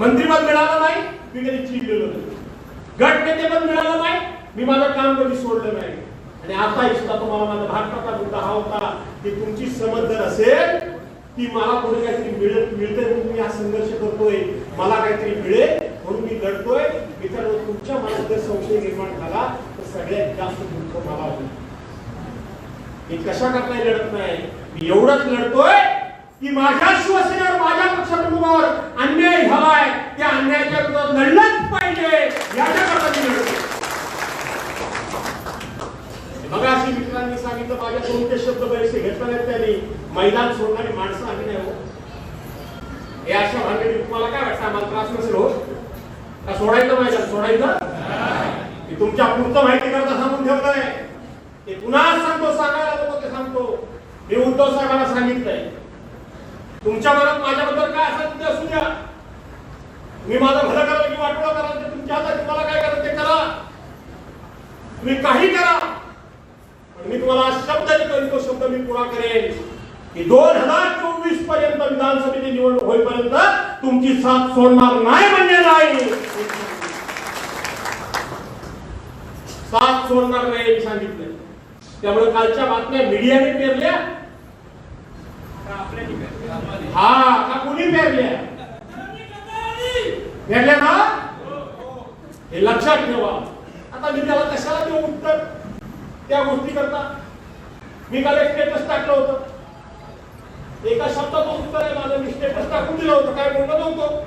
मंत्रीपद मिळालं नाही मी कधी चिडलेलो नाही. गट मिळालं नाही मी माझं काम कधी सोडलं नाही. आणि आता इच्छा तुम्हाला माझा भारताचा मुद्दा हा होता की तुमची समज जर असेल की मला कोणी काहीतरी मिळत मिळते म्हणून मी हा संघर्ष करतोय मला काहीतरी मिळेल म्हणून मी लढतोय. मित्रांनो तुमच्या मनात जर संशय निर्माण झाला तर सगळ्यात जास्त दुःख मला होईल. मी कशा करता लढत नाही मी एवढंच लढतोय की माझ्या शिवसेनेवर माझ्या पक्षप्रमुखावर अन्याय झालाय त्या अन्यायाच्या विरोधात लढलंच पाहिजे. याच्याकरता मी बघा अशी मित्रांनी सांगितलं माझ्या दोन ते शब्द बरेचसे घेतले त्यांनी. मैदान सोडणारी माणसं आम्ही नाही हो. हे अशा भानगडी तुम्हाला काय वाटतं? आम्हाला त्रास नसेल हो? का सोडायचं मैदान? सोडायचं? मी तुमच्या पुढचं माहिती करता सांगून ठेवलंय. ते पुन्हा सांगतो सांगायला नको ते सांगतो. मी उद्धव साहेबांना सांगितलंय. तुमच्या मनात माझ्याबद्दल काय असेल ते असू द्या. मी माझं भलं करायला की वाटोळा करायला ते तुमच्या हातात तुम्हाला काय करायचं ते करा. तुम्ही काही करा. पण मी तुम्हाला शब्द देतो तो शब्द मी पुरा करेन. की दोन हजार चोवीसपर्यंत विधानसभेची निवडणूक होईपर्यंत तुमची साथ सोडणार नाही म्हणजे नाही. साथ सोडणार नाही सांगितलं त्यामुळे कालच्या बातम्या मीडियाने पेरल्या. हा का कुणी पेरल्या? पेरल्या ना? हे लक्षात ठेवा. आता मी त्याला कशाला देऊ उत्तर? त्या गोष्टी करता. मी काल एक स्टेटस टाकलं होतं. एका शब्दाचं उत्तर आहे माझं. मी स्टेटस टाकून दिलं होतं. काय बोललो नव्हतो.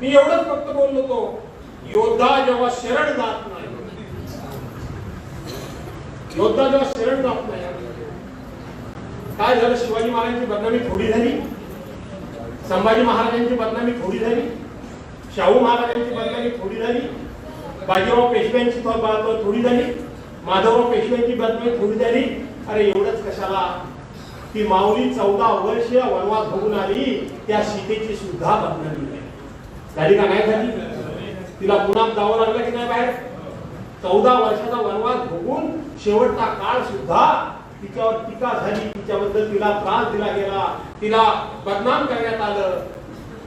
मी एवढंच फक्त बोललो होतो. योद्धा जेव्हा शरण जात नाही. योद्धा जेव्हा शरण जात नाही. काय झालं शिवाजी महाराजांची बदनामी थोडी झाली? संभाजी महाराजांची बदनामी थोडी झाली. शाहू महाराजांची बदनामी थोडी झाली. बाजीराव पेशव्यांची थोडी झाली. माधवराव पेशव्यांची बदनामी थोडी झाली. अरे एवढंच कशाला? ती माऊली चौदा वर्ष वनवास भोगून आली. त्या सीतेची सुद्धा बदनामी झाली. का नाही झाली? तिला पुन्हा जावं लागलं की नाही बाहेर? चौदा वर्षाचा वनवास भोगून शेवटचा काळ सुद्धा तिच्यावर टीका झाली तिच्याबद्दल तिला त्रास दिला गेला तिला बदनाम करण्यात आलं.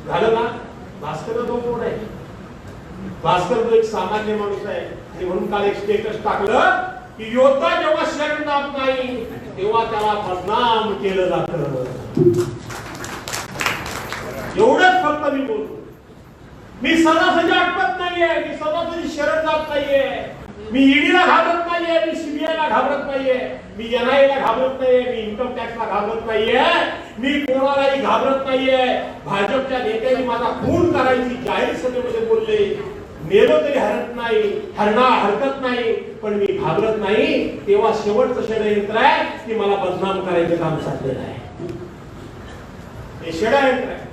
झालं ना भास्कर तो कोण आहे? भास्कर तो एक सामान्य माणूस आहे. आणि म्हणून काल एक स्टेटस टाकलं की योद्धा जेव्हा शरण जात नाही तेव्हा त्याला बदनाम केलं जात. एवढंच फक्त मी बोलतो. मी सदासजी आटपत नाहीये मी सदासजी शरण जात नाहीये. मी ईडीला घाबरत नाहीये मी सीबीआयला घाबरत नाहीये मी एनआयला घाबरत नाहीये मी इन्कम टॅक्सला घाबरत नाहीये मी कोणालाही घाबरत नाहीये. भाजपच्या नेत्यांनी माझा खून करायची जाहीर सभेमध्ये बोलले. नेलो तरी हरत नाही हरणार हरकत नाही पण मी घाबरत नाही. तेव्हा शेवटचं षडयंत्र आहे की मला बदनाम करायचं काम चाललेलं आहे हे षडयंत्र आहे.